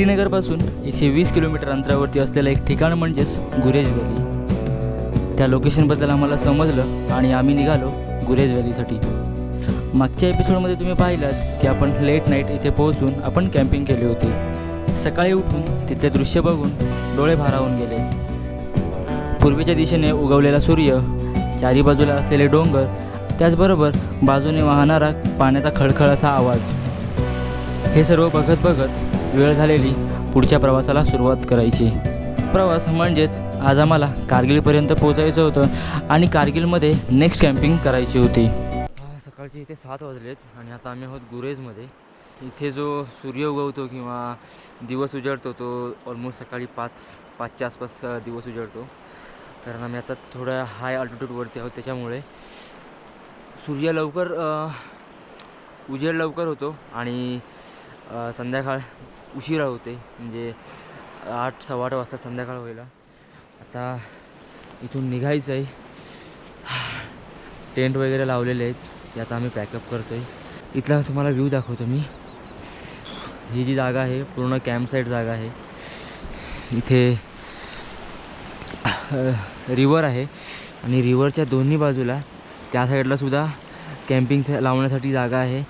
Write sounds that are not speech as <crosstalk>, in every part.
श्रीनगरपासून एकशे वीस किलोमीटर अंतरावरती असलेलं एक ठिकाण म्हणजेच गुरेज व्हॅली. त्या लोकेशनबद्दल आम्हाला समजलं आणि आम्ही निघालो गुरेज व्हॅलीसाठी. मागच्या एपिसोडमध्ये तुम्ही पाहिलात की आपण लेट नाईट इथे पोहोचून आपण कॅम्पिंग केली होती. सकाळी उठून तिथले दृश्य बघून डोळे भारावून गेले. पूर्वेच्या दिशेने उगवलेला सूर्य चारी बाजूला असलेले डोंगर त्याचबरोबर बाजूने वाहणारा पाण्याचा खळखळ असा आवाज. हे सर्व बघत बघत वेळ झालेली पुढच्या प्रवासाला सुरुवात करायची. प्रवास म्हणजेच आज आम्हाला कारगिलपर्यंत पोहोचायचं होतं आणि कारगिलमध्ये नेक्स्ट कॅम्पिंग करायची होती. सकाळचे इथे सात वाजलेत आणि आता आम्ही आहोत गुरेजमध्ये. इथे जो सूर्य उगवतो किंवा दिवस उजाडतो तो ऑलमोस्ट सकाळी पाच पाचच्या आसपास दिवस उजाडतो कारण आम्ही आता थोड्या हाय अल्टिट्यूडवरती आहोत त्याच्यामुळे सूर्य लवकर उजेड लवकर होतो आणि संध्याकाळ उशिरा होते म्हणजे आठ सव्वा आठ वाजता संध्याकाळ व्हायला. आता इथून निघायचं आहे. टेंट वगैरे लावलेले आहेत ते आता आम्ही पॅकअप करतो आहे इथला तुम्हाला व्ह्यू दाखवतो मी. ही जी जागा आहे पूर्ण कॅम्प साईड जागा आहे. इथे रिवर आहे आणि रिवरच्या दोन्ही बाजूला त्या साईडलासुद्धा कॅम्पिंग लावण्यासाठी जागा आहे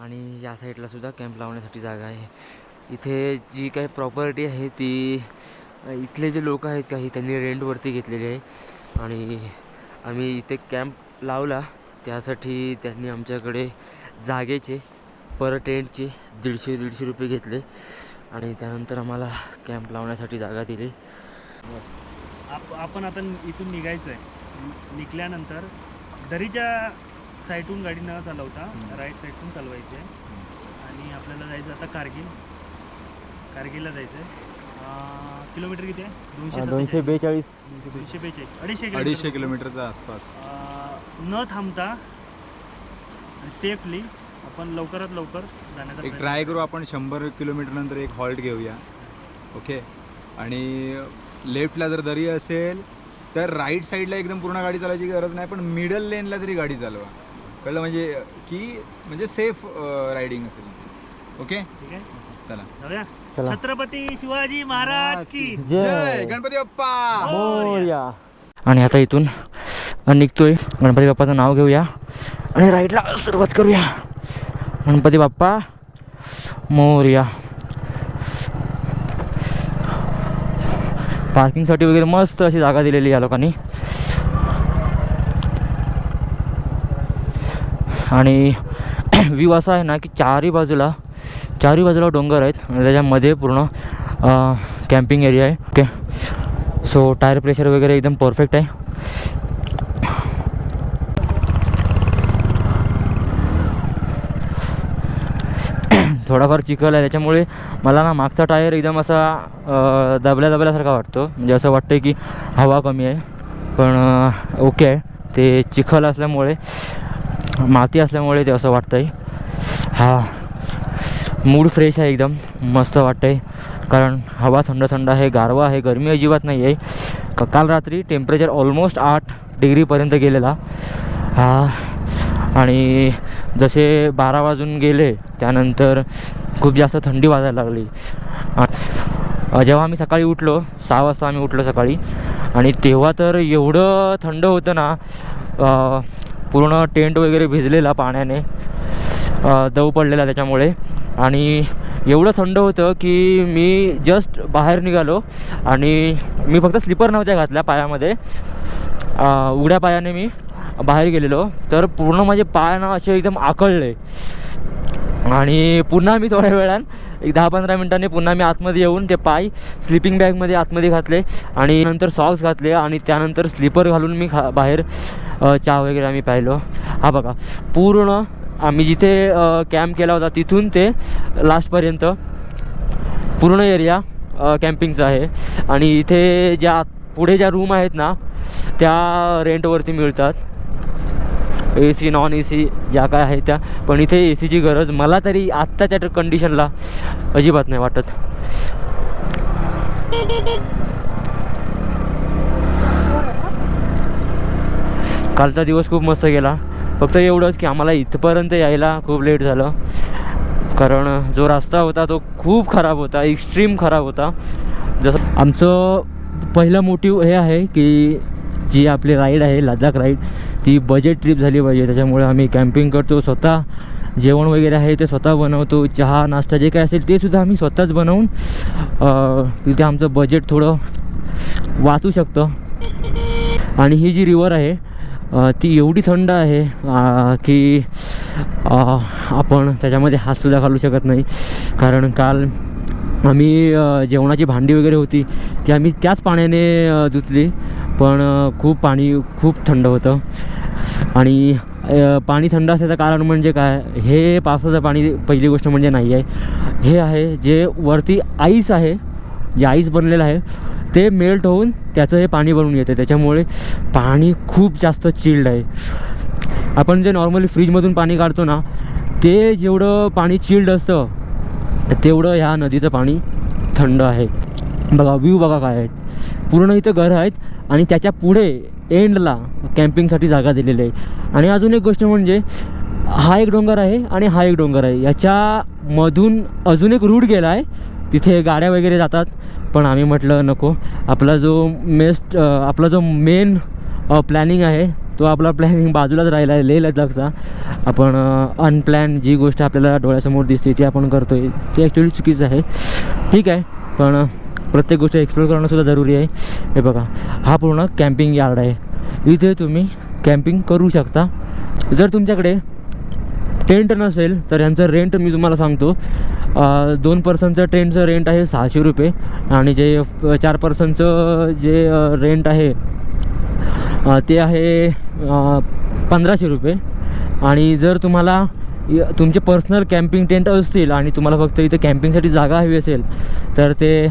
आणि या साईडलासुद्धा कॅम्प लावण्यासाठी जागा आहे. इथे जी काही प्रॉपर्टी आहे ती इथले जे लोक आहेत काही त्यांनी रेंटवरती घेतलेली आहे. आणि आम्ही इथे कॅम्प लावला. त्यासाठी त्यांनी आमच्याकडे जागेचे पर टेंटचे दीडशे दीडशे रुपये घेतले. आणि त्यानंतर आम्हाला कॅम्प लावण्यासाठी जागा दिली. आप आपण आता इथून निघायचं आहे निघल्यानंतर दरीच्या साईडून गाडी न चालवता. राईट साईडून चालवायची आहे आणि आपल्याला जायचं आता कारगिल. कारगिलला जायचं आहे किलोमीटर किती आहे? दोनशे दोनशे बेचाळीस. दोनशे बेचाळीस. अडीचशे अडीचशे किलोमीटर किलोमीटरच्या आसपास. अं, न थांबता सेफली आपण लवकरात लवकर जाण्याचा एक प्रयत्न ट्राय करू. आपण शंभर किलोमीटर नंतर एक हॉल्ट घेऊया. ओके आणि लेफ्टला जर दरी असेल तर राईट साईडला एकदम पूर्ण गाडी चालवायची गरज नाही पण मिडल लेनला तरी गाडी चालवा. कळलं म्हणजे की म्हणजे सेफ रायडिंग असेल. ओके ठीक आहे. चला. जाऊया. चला. छत्रपती शिवाजी महाराज की. जय. गणपती बाप्पा. मोरया. आणि आता इथून निघतोय. गणपती बाप्पाचं नाव घेऊया. आणि राईटला सुरुवात करूया. गणपती बाप्पा मोरया. पार्किंगसाठी वगैरे मस्त अशी जागा दिलेली या लोकांनी. आणि <clears throat> व्ह्यू असा आहे ना की चारही बाजूला चारही बाजूला डोंगर आहेत. त्याच्यामध्ये पूर्ण कॅम्पिंग एरिया आहे. ओके सो टायर प्रेशर वगैरे एकदम परफेक्ट आहे. <coughs> थोडाफार चिखल आहे. त्याच्यामुळे मला ना मागचा टायर एकदम असा दबल्या दबल्यासारखा वाटतो. म्हणजे असं वाटतं की हवा कमी आहे. पण ओके आहे. ते चिखल असल्यामुळे माती असल्यामुळे ते असं वाटतं आहे हा. मूड फ्रेश आहे एकदम मस्त वाटतं आहे कारण हवा थंड थंड आहे गारवा आहे गरमी अजिबात नाही आहे. काल रात्री टेम्परेचर ऑलमोस्ट आठ डिग्रीपर्यंत गेलेला. हा आणि जसे बारा वाजून गेले त्यानंतर खूप जास्त थंडी वाजायला लागली. जेव्हा आम्ही सकाळी उठलो सहा वाजता आम्ही उठलो सकाळी. आणि तेव्हा तर एवढं थंड होतं ना पूर्ण टेंट वगैरे भिजलेला पाण्याने. दव पडलेला त्याच्यामुळे. आणि एवढं थंड होतं की मी जस्ट बाहेर निघालो आणि मी फक्त स्लिपर नव्हत्या घातल्या पायामध्ये. उघड्या पायाने मी बाहेर गेलेलो. तर पूर्ण माझे पाय ना असे एकदम आकळले. आणि पुन्हा मी थोड्या वेळान एक दहा पंधरा मिनटांनी पुन्हा मी आतमध्ये येऊन ते पाय स्लिपिंग बॅगमध्ये आतमध्ये घातले आणि नंतर सॉक्स घातले आणि त्यानंतर स्लीपर घालून मी खा बाहेर चहा वगैरे आम्ही पाहिलो हा बघा पूर्ण आम्ही जिथे कॅम्प केला होता तिथून ते लास्टपर्यंत पूर्ण एरिया कॅम्पिंगचा आहे. आणि इथे ज्या पुढे ज्या रूम आहेत ना त्या रेंटवरती मिळतात. A C non A C ज्या काय आहेत त्या. पण इथे ए सीची गरज मला तरी आत्ताच्या कंडिशनला अजिबात नाही वाटत. कालचा दिवस खूप मस्त गेला. फक्त एवढंच की आम्हाला इथपर्यंत यायला खूप लेट झालं. कारण जो रस्ता होता तो खूप खराब होता एक्स्ट्रीम खराब होता. जसं आमचं पहिलं मोटिव हे आहे की जी आपली राईड आहे लडाख राईड ती बजेट ट्रिप झाली पाहिजे. त्याच्यामुळे आम्ही कॅम्पिंग करतो स्वतः जेवण वगैरे आहे ते स्वतः बनवतो. चहा नाश्ता जे काय असेल ते सुद्धा आम्ही स्वतःच बनवून तिथे आमचं बजेट थोडं वाचू शकतं. आणि ही जी रिवर आहे ती एवढी थंड आहे की आपण त्याच्यामध्ये हातसुद्धा घालू शकत नाही. कारण काल आम्ही जेवणाची भांडी वगैरे होती ती आम्ही त्याच पाण्याने धुतली. पण खूप पाणी खूप थंड होतं. आणि पाणी थंड असल्याचं कारण म्हणजे काय? हे पावसाचं पाणी पहिली गोष्ट म्हणजे नाही आहे हे आहे जे वरती आईस आहे जे आईस बनलेलं आहे ते मेल्ट होऊन त्याचं हे पाणी बनून येते. त्याच्यामुळे पाणी खूप जास्त चिल्ड आहे. आपण जे नॉर्मली फ्रीजमधून पाणी काढतो ना ते जेवढं पाणी चिल्ड असतं तेवढं ह्या नदीचं पाणी थंड आहे. बघा व्ह्यू बघा काय आहेत पूर्ण इथं घरं आहेत आणि त्याच्या पुढे एंडला कॅम्पिंगसाठी जागा दिलेली आहे. आणि अजून एक गोष्ट म्हणजे हा एक डोंगर आहे आणि हा एक डोंगर आहे. याच्यामधून अजून एक रूट गेला आहे तिथे गाड्या वगैरे जातात. पण आम्ही म्हटलं नको. आपला जो मेस्ट आपला जो मेन प्लॅनिंग आहे तो आपला प्लॅनिंग बाजूलाच राहिला आहे लेह लद्दाखचा. आपण अनप्लॅन जी गोष्ट आपल्याला डोळ्यासमोर दिसते ती आपण करतो आहे ते ॲक्च्युली चुकीचं आहे. ठीक आहे पण प्रत्येक गोष्ट एक्सप्लोर करणंसुद्धा जरुरी आहे. हे बघा हा पूर्ण कॅम्पिंग यार्ड आहे. इथे तुम्ही कॅम्पिंग करू शकता. जर तुमच्याकडे टेंट नसेल तर यांचं रेंट मी तुम्हाला सांगतो. दोन पर्सनचं टेंटचं रेंट आहे सहाशे रुपये आणि जे चार पर्सनचं जे रेंट आहे ते आहे पंधराशे रुपये. आणि जर तुम्हाला तुमचे पर्सनल कॅम्पिंग टेंट असतील आणि तुम्हाला फक्त इथं कॅम्पिंगसाठी जागा हवी असेल तर ते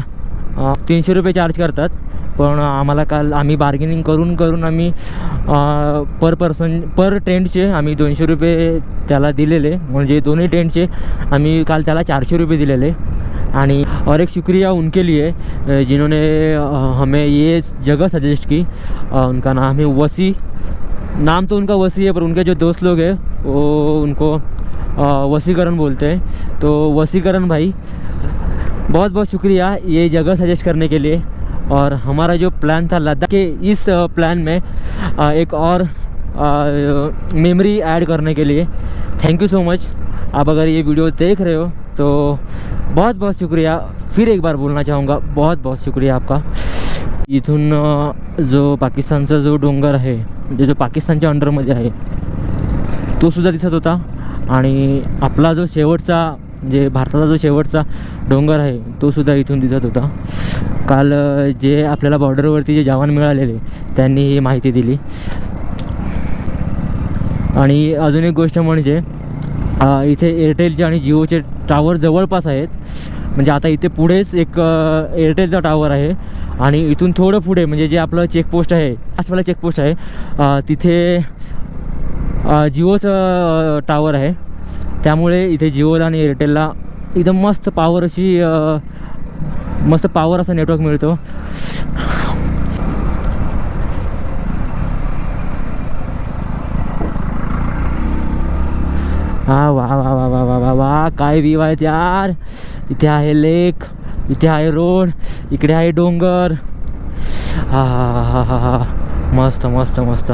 तीनशे रुपये चार्ज करतात. पण आम्हाला काल आम्ही बार्गेनिंग करून करून आम्ही पर पर्सन पर टेंटचे आम्ही दोनशे रुपये त्याला दिलेले. म्हणजे दोन्ही टेंटचे आम्ही काल त्याला चारशे रुपये दिलेले. आणि और एक शुक्रिया उनके लिए जिन्होंने हमें ये जगह सजेस्ट की. उनका नाम है वसी. नाम तो उनका वसी है पर उनके जो दोस्त लोग हैं वो उनको वसीकरण बोलते हैं. तो वसीकरण भाई बहुत बहुत शुक्रिया ये जगह सजेस्ट करने के लिए. और हमारा जो प्लान था लद्दाख के इस प्लान में एक और मेमोरी ऐड करने के लिए। थैंक यू सो मच आप अगर ये वीडियो देख रहे हो तो बहुत बहुत शुक्रिया। फिर एक बार बोलना चाहूँगा बहुत बहुत शुक्रिया आपका। इथून जो पाकिस्तानचा जो डोंगर आहे म्हणजे जो पाकिस्तानच्या अंडरमध्ये आहे तो सुद्धा दिसत होता आणि आपला जो शेवटचा म्हणजे भारताचा जो शेवटचा डोंगर आहे तो सुद्धा इथून दिसत होता. काल जे आपल्याला बॉर्डरवरती जे जवान मिळालेले त्यांनी ही माहिती दिली. आणि अजून एक गोष्ट म्हणजे इथे एअरटेलचे आणि जिओचे टावर जवळपास आहेत. म्हणजे आता इथे पुढेच एक एअरटेलचा टावर आहे. आणि इथून थोडं पुढे म्हणजे जे आपलं चेकपोस्ट आहे लास्टवाला चेकपोस्ट आहे तिथे जिओचं टावर आहे. त्यामुळे इथे जिओला आणि एअरटेलला एकदम मस्त पॉवर अशी मस्त पॉवर असा नेटवर्क मिळतो. हा वा वा वा वा वा वा वा काय व्ह्यू आहेत यार. इथे आहे लेक इथे आहे रोड इकडे आहे डोंगर. हा हा हा हा हा मस्त मस्त मस्त.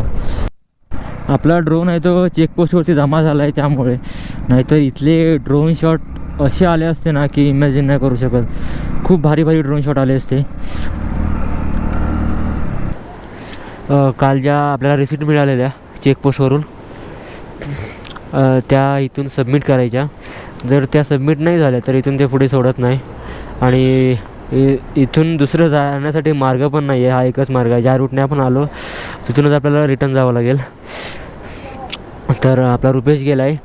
आपला ड्रोन आहे तो चेकपोस्टवरती जमा झाला आहे त्यामुळे. नाहीतर इथले ड्रोन शॉट असे आले असते ना की इमॅजिन नाही करू शकत. खूप भारी भारी ड्रोन शॉट आले असते. काल ज्या आपल्याला रिसिप्ट मिळालेल्या चेकपोस्टवरून त्या इथून सबमिट करायच्या. जर त्या सबमिट नाही झाल्या तर इथून ते पुढे सोडत नाही. आणि इ- इथून दुसरं जाण्यासाठी मार्ग पण नाही आहे हा एकच मार्ग आहे. ज्या रूटने आपण आलो तिथूनच आपल्याला रिटर्न जावं लागेल. तर आपला रुपेश गेला आहे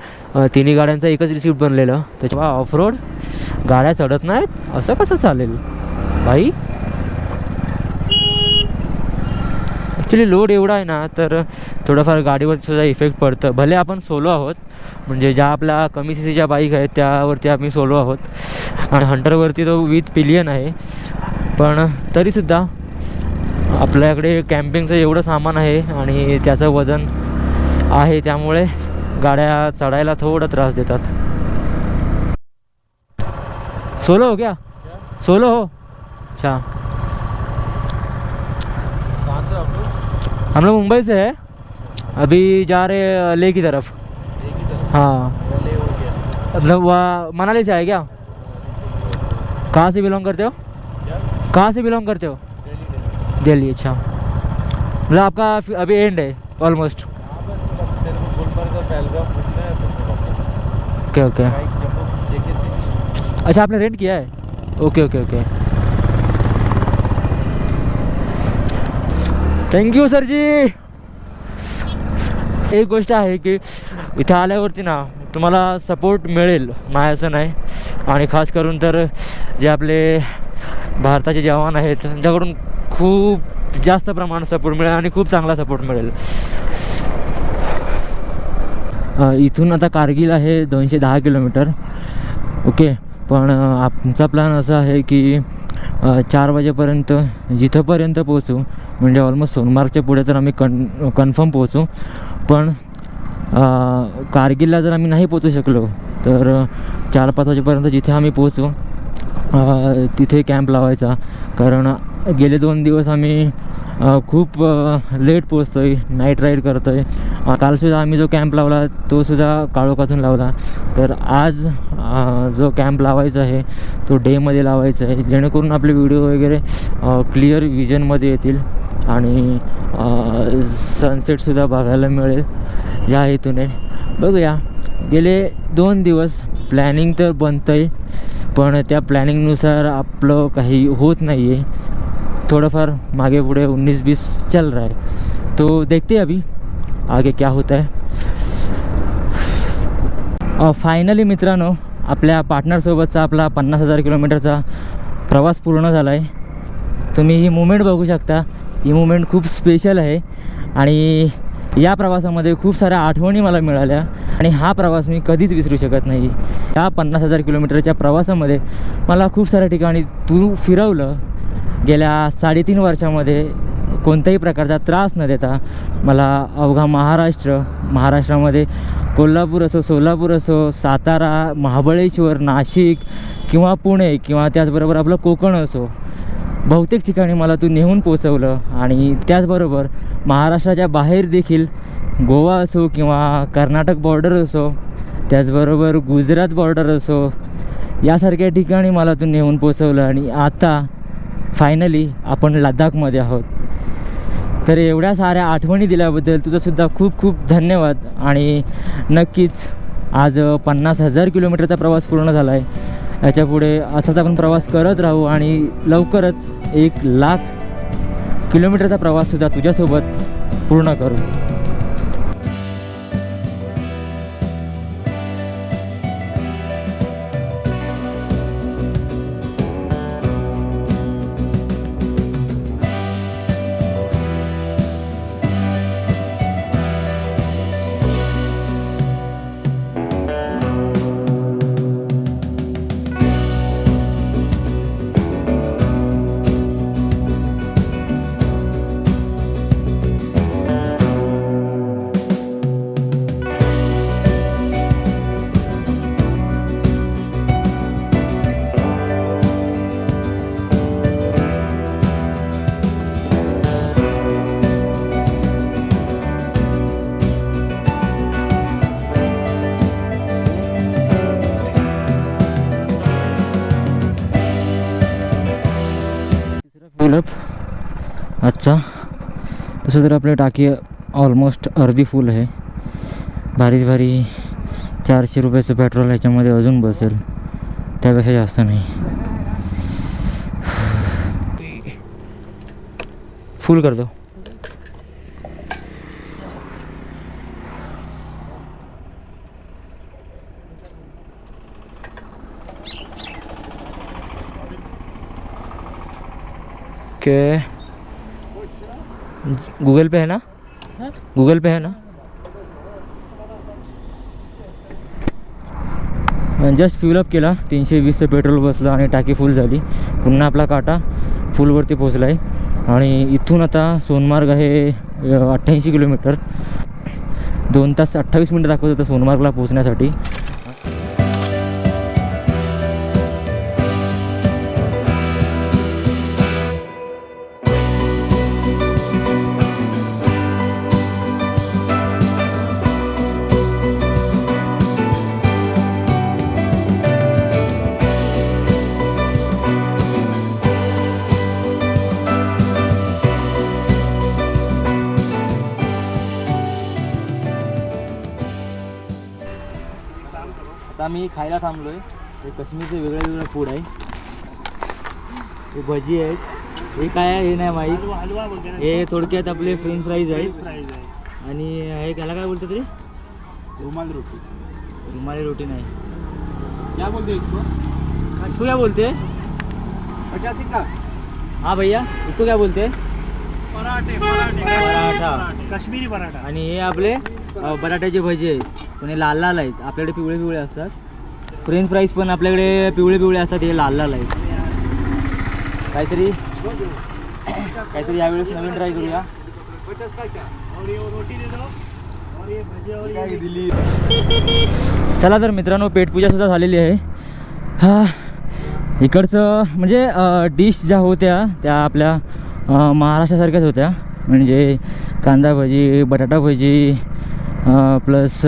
तिन्ही गाड्यांचा एकच रिसिप्ट बनलेलं. त्याच्यामुळे ऑफ रोड गाड्या चढत नाहीत असं कसं चालेल? भाई ॲक्च्युली लोड एवढा आहे ना तर थोडंफार गाडीवर सुद्धा इफेक्ट पडतं. भले आपण सोलो आहोत म्हणजे ज्या आपल्या कमी सी सीच्या बाईक आहेत त्यावरती आम्ही सोलो आहोत. आणि हंटरवरती तो विथ पिलियन आहे. पण तरीसुद्धा आपल्याकडे कॅम्पिंगचं एवढं सामान आहे आणि त्याचं वजन आहे त्यामुळे गाड्या चढायला थोडा त्रास देतात. सोलो हो क्या? सोलो हो. अच्छा. हम लोग मुंबई से है. अभी जा रहे ले की तरफ़. हाँ. मतलब वह मनाली से है क्या? कहाँ से बिलोंग करते हो? कहाँ से बिलोंग करते हो? दिल्ली अच्छा. मतलब आपका अभी एंड है ऑलमोस्ट ओके ओके अच्छा आपने रेंट किया है? Okay okay okay thank you सरजी एक गोष्ट आहे की इथं आल्यावरती ना तुम्हाला सपोर्ट मिळेल नाही असं नाही. आणि खास करून तर जे आपले भारताचे जवान आहेत त्यांच्याकडून खूप जास्त प्रमाणात सपोर्ट मिळेल आणि खूप चांगला सपोर्ट मिळेल. इथून आता कारगिल आहे दोनशे दहा किलोमीटर. ओके पण आमचा प्लॅन असा आहे की चार वाजेपर्यंत जिथंपर्यंत पोहोचू म्हणजे ऑलमोस्ट सोनमार्गच्या पुढे तर आम्ही कन कन्फर्म पोहोचू. पण कारगिलला जर आम्ही नाही पोचू शकलो तर चार पाच वाजेपर्यंत जिथे आम्ही पोहोचू तिथे कॅम्प लावायचा. कारण गेले दोन दिवस आम्ही खूप लेट पोचतो आहे नाईट राईड करतो आहे कालसुद्धा आम्ही जो कॅम्प लावला तोसुद्धा काळोखातून लावला. तर आज जो कॅम्प लावायचा आहे तो डेमध्ये लावायचा आहे जेणेकरून आपले व्हिडिओ वगैरे क्लिअर विजनमध्ये येतील आणि सनसेटसुद्धा बघायला मिळेल या हेतूने. बघूया. गेले दोन दिवस प्लॅनिंग तर बनतं आहे पण त्या प्लॅनिंगनुसार आपलं काही होत नाही आहे थोड़ाफार मागे पुढे उन्नीस बीस चल रहा है। तो देखते हैं अभी आगे क्या होता है। फायनली मित्रांनो आपल्या पार्टनरसोबतचा आपला पन्नास हजार किलोमीटरचा प्रवास पूर्ण झाला आहे तुम्ही ही मुवमेंट बघू शकता. ही मुवमेंट खूप स्पेशल आहे. आणि या प्रवासामध्ये खूप साऱ्या आठवणी मला मिळाल्या. आणि हा प्रवास मी कधीच विसरू शकत नाही. या पन्नास हजार किलोमीटरच्या प्रवासामध्ये मला खूप साऱ्या ठिकाणी तू फिरवलं. गेल्या साडेतीन वर्षामध्ये कोणत्याही प्रकारचा त्रास न देता मला अवघा महाराष्ट्र महाराष्ट्रामध्ये कोल्हापूर असो सोलापूर असो सातारा महाबळेश्वर नाशिक किंवा पुणे किंवा त्याचबरोबर आपलं कोकण असो बहुतेक ठिकाणी मला तू नेहून पोचवलं आणि त्याचबरोबर महाराष्ट्राच्या बाहेर देखील गोवा असो किंवा कर्नाटक बॉर्डर असो त्याचबरोबर गुजरात बॉर्डर असो यासारख्या ठिकाणी मला तू नेऊन पोचवलं आणि आता फायनली आपण लडाखमध्ये आहोत. तर एवढ्या साऱ्या आठवणी दिल्याबद्दल तुझंसुद्धा खूप खूप धन्यवाद. आणि नक्कीच आज पन्नास हजार किलोमीटरचा प्रवास पूर्ण झाला आहे याच्यापुढे असाच आपण प्रवास करत राहू आणि लवकरच एक लाख किलोमीटरचा प्रवाससुद्धा तुझ्यासोबत पूर्ण करू. आजचा. तसं तर आपली टाकी ऑलमोस्ट अर्धी फुल आहे. भारी भारी चारशे रुपयाचं पेट्रोल ह्याच्यामध्ये अजून बसेल. त्यापेक्षा जास्त नाही. फुल करतो. ओके गूगल पे है ना? गूगल पे है ना? जस्ट फ्यूलअप केला. तीनशे वीसचं पेट्रोल बसलं आणि टाकी फुल झाली. पुन्हा आपला काटा फुलवरती पोचला आहे आणि इथून आता सोनमार्ग आहे अठ्ठ्याऐंशी किलोमीटर. दोन तास अठ्ठावीस मिनटं दाखवत होतं सोनमार्गला पोचण्यासाठी आम्ही खायला थांबलो आहे हे काश्मीरचं वेगळं वेगळं फूड आहे. हे भजी आहेत. हे काय आहे हे नाही माहीत. हे थोडक्यात आपले फ्रेंच फ्राईज आहेत. आणि हे त्याला काय बोलतात रे? रुमाल रोटी. रुमाली रोटी नाही. क्या बोलते इसको. इसको क्या बोलते? हैं पचासी का? हाँ भैया इसको क्या बोलते? हैं पराठे पराठे. पराठा. काश्मीरी पराठा. आणि हे आपले बटाट्याचे भजी आहेत. पण हे लाल लाल आहेत. आपल्याकडे पिवळे पिवळे असतात. फ्रेंच फ्राईज पण आपल्याकडे पिवळे पिवळे असतात हे लाल लाल आहेत. काहीतरी काहीतरी यावेळेस नवीन ट्राय करूया. चला तर मित्रांनो पेटपूजासुद्धा झालेली आहे. हा इकडचं म्हणजे डिश ज्या होत्या त्या आपल्या महाराष्ट्रासारख्याच होत्या. म्हणजे कांदा भजी बटाटा भजी प्लस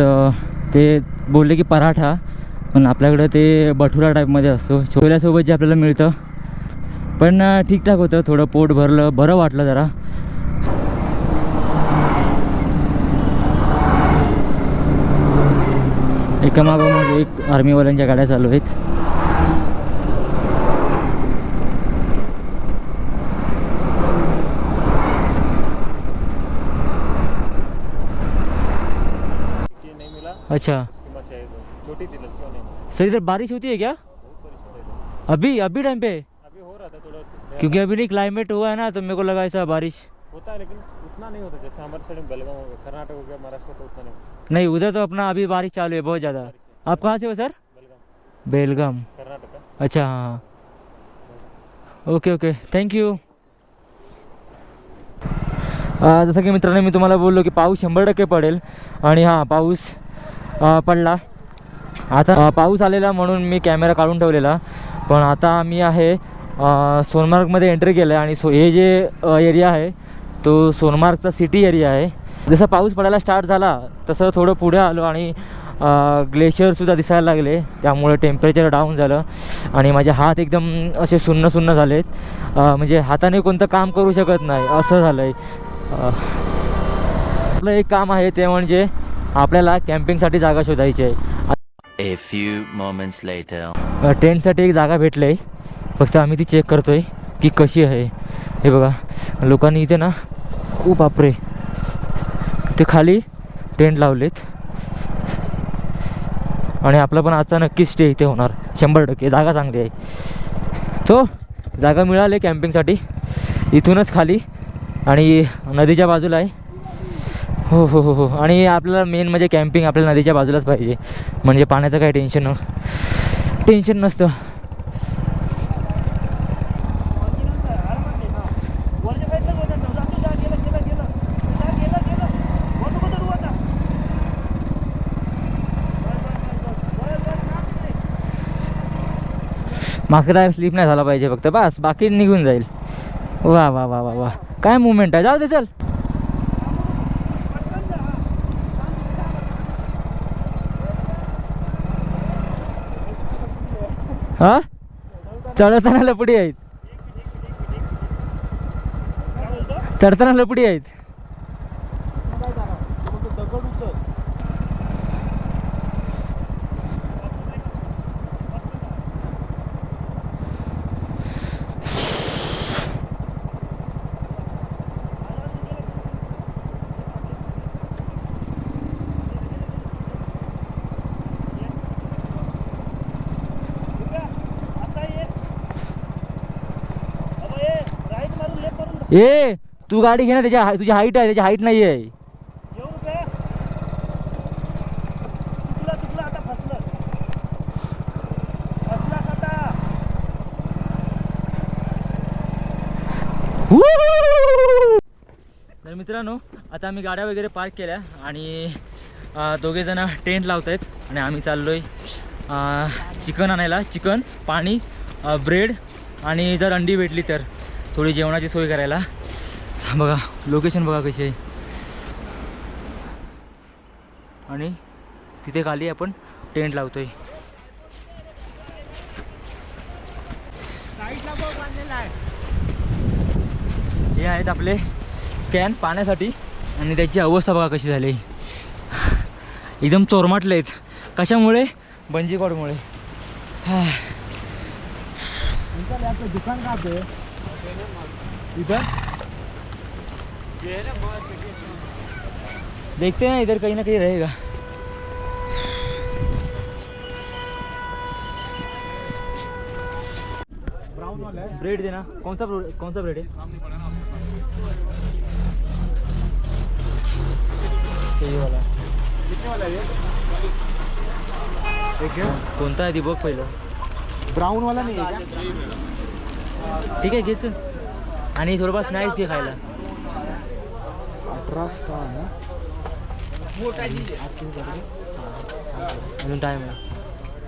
ते बोलले की पराठा. पण आपल्याकडं ते बठुरा टाईपमध्ये असतो. छोल्यासोबत जे आपल्याला मिळतं. पण ठीकठाक होतं. थोडं पोट भरलं. बरं वाटलं जरा. एका एकामागोमाग एक आर्मीवाल्यांच्या गाड्या चालू आहेत. अच्छा कीमत चाहिए तो छोटी थी लड़कियों नहीं मिला सर इधर बारिश होती है क्या। अभी अभी टाइम पे? अभी हो रहा था थोड़ा क्योंकि अभी नहीं क्लाइमेट हुआ है ना तो मेरे को लगा ऐसा बारिश। होता है लेकिन उतना नहीं होता जैसे हमारे साइड में बेलगाम हो गया कर्नाटक हो गया महाराष्ट्र तो उतना नहीं नहीं उधर तो अपना अभी बारिश चालू है बहुत ज़्यादा। आप कहाँ से हो सर? बेलगाम। कर्नाटक अच्छा हाँ ओके ओके थँक्यू जसं की मित्रांनो मी तुम्हाला बोललो की पाऊस शंभर टक्के पडेल आणि हां पाऊस पडला. आता पाऊस आलेला म्हणून मी कॅमेरा काढून ठेवलेला. पण आता मी आहे सोनमार्गमध्ये एंट्री केलं आहे आणि सो हे जे एरिया आहे तो सोनमार्गचा सिटी एरिया आहे. जसं पाऊस पडायला स्टार्ट झाला तसं थोडं पुढे आलो आणि ग्लेशियरसुद्धा दिसायला लागले. त्यामुळे टेम्परेचर डाऊन झालं आणि माझे हात एकदम असे सुन्न सुन्न झालेत म्हणजे हाताने कोणतं काम करू शकत नाही असं झालं आहे आपलं एक काम आहे ते म्हणजे आपल्याला कॅम्पिंगसाठी जागा शोधायची आहे. A few moments later. टेंटसाठी एक जागा भेटली. आहे फक्त आम्ही ती चेक करतो आहे की कशी आहे. हे बघा लोकांनी इथे ना खूप बापरे. ते खाली टेंट लावलेत. आणि आपला पण आजचा नक्कीच स्टे इथे होणार. शंभर टक्के जागा चांगली आहे. सो जागा मिळाली कॅम्पिंगसाठी इथूनच खाली. आणि नदीच्या बाजूला आहे. हो हो हो हो. आणि आपल्याला मेन म्हणजे कॅम्पिंग आपल्याला नदीच्या बाजूलाच पाहिजे. म्हणजे पाण्याचं काही टेन्शन टेन्शन नसतं. मागचा टायर स्लिप नाही झाला पाहिजे फक्त. बस बाकी निघून जाईल. वा वा वा वा वा. काय मुवमेंट आहे? जाऊ दे चल. हा? चढताना लपडी आहेत. चढताना लपडी आहेत असा ये. अबे, ये. राईट मारून लेफ्ट मारून ए तू गाडी घे ना त्याच्या हाय- तुझी हाईट आहे त्याची हाईट नाही आहे येऊ नका चुकलं चुकलं आता फसलं. फसला आता? तर मित्रांनो आता आम्ही गाड्या वगैरे पार्क केल्या आणि दोघे जण टेंट लावत आहेत आणि आम्ही चाललो आहे चिकन आणायला. चिकन पाणी ब्रेड आणि जर अंडी भेटली तर. थोडी जेवणाची सोय करायला. बघा लोकेशन बघा कशी आहे. आणि तिथे खाली आपण टेंट लावतोय. हे आहेत आपले कॅन पाण्यासाठी. आणि त्याची अवस्था बघा कशी झाली. एकदम चोरमाटले आहेत. कशामुळे? बंजीकॉडमुळे दुकान का इधर? देखते हैं, इधर कहीं ना कहीं रहेगा। ब्रेड देना। कौन सा कौन सा ब्रेड है? वाला। वाला है एक है? कोणता आहे ती बघ पहिलं। ब्राउन वाला नहीं है क्या? ठीक आहे घेच आणि थोडंफार स्नॅक्स घे खायला. अठारह सौ है अजून टाईम आहे.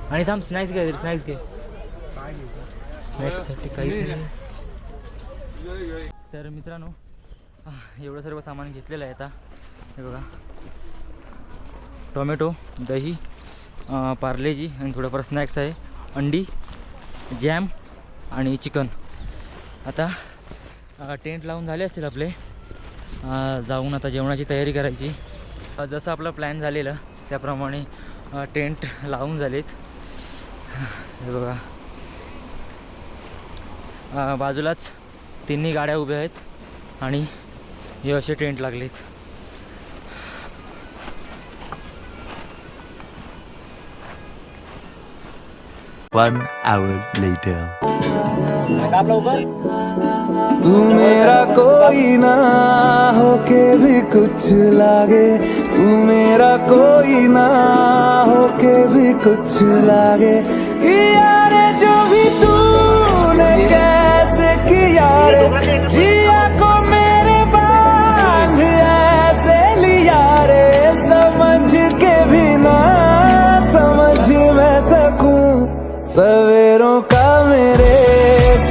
आणि थांब स्नॅक्स घे स्नॅक्स घे. स्नॅक्ससाठी काहीच नाही. तर मित्रांनो एवढं सर्व सामान घेतलेलं आहे आता. हे बघा. टोमॅटो दही पार्लेजी आणि थोडंफार स्नॅक्स आहे. अंडी जॅम आणि चिकन. आता टेंट लावून झाले असतील आपले. जाऊन आता जेवणाची तयारी करायची. जसं आपलं प्लॅन झालेलं त्याप्रमाणे टेंट लावून झालेत. हे बघा. बाजूलाच तिन्ही गाड्या उभ्या आहेत आणि हे असे टेंट लागलेत. One hour later. तू मेरा कोई ना होके भी कुछ लागे। तू मेरा कोई ना होके भी कुछ लागे। यार जो भी तूने कैसे किया रे? सवेरों का मेरे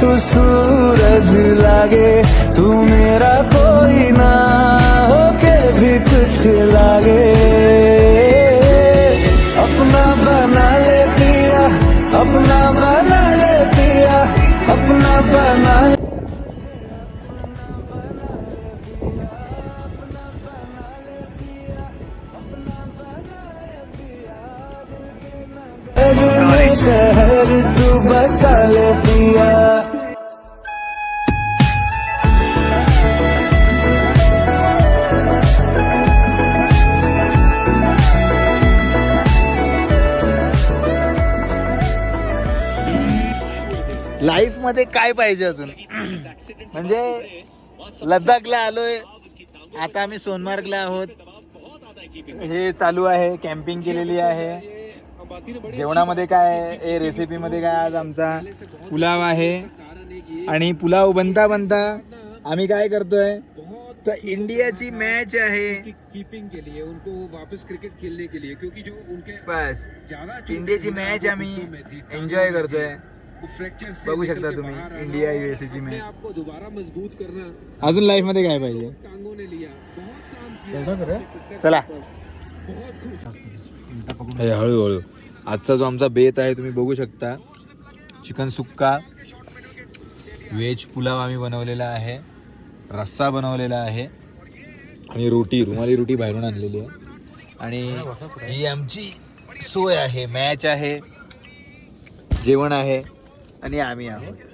तू सूरज लागे तू मेरा कोई ना होके भी कुछ लागे। मध्ये काय पाहिजे अजून? म्हणजे लद्दाखला आलोय. आता आम्ही सोनमार्गला आहोत. हे चालू आहे कॅम्पिंग केलेली आहे. जेवणामध्ये काय ए रेसिपीमध्ये काय आज आमचा पुलाव आहे. आणि पुलाव बनता बनता आम्ही काय करतोय? तर इंडियाची मॅच आहे. कीपिंग के लिए उनको वापस क्रिकेट खेलने के लिए क्योंकि जो उनके बस. इंडियाची मॅच आम्ही एन्जॉय करतोय. बघू शकता तुम्ही इंडिया युएसए ची मॅच आपको दोबारा मजबूत करना। अजून लाईफमध्ये काय पाहिजे? चला। हळूहळू. आजचा जो आमचा बेत आहे तुम्ही बघू शकता. चिकन सुक्का व्हेज पुलाव आम्ही बनवलेला आहे रस्सा बनवलेला आहे आणि रोटी रुमाली रोटी बाहेरून आणलेली आहे. आणि ही आमची सोय आहे मॅच आहे जेवण आहे. आणि आम्ही आहोत.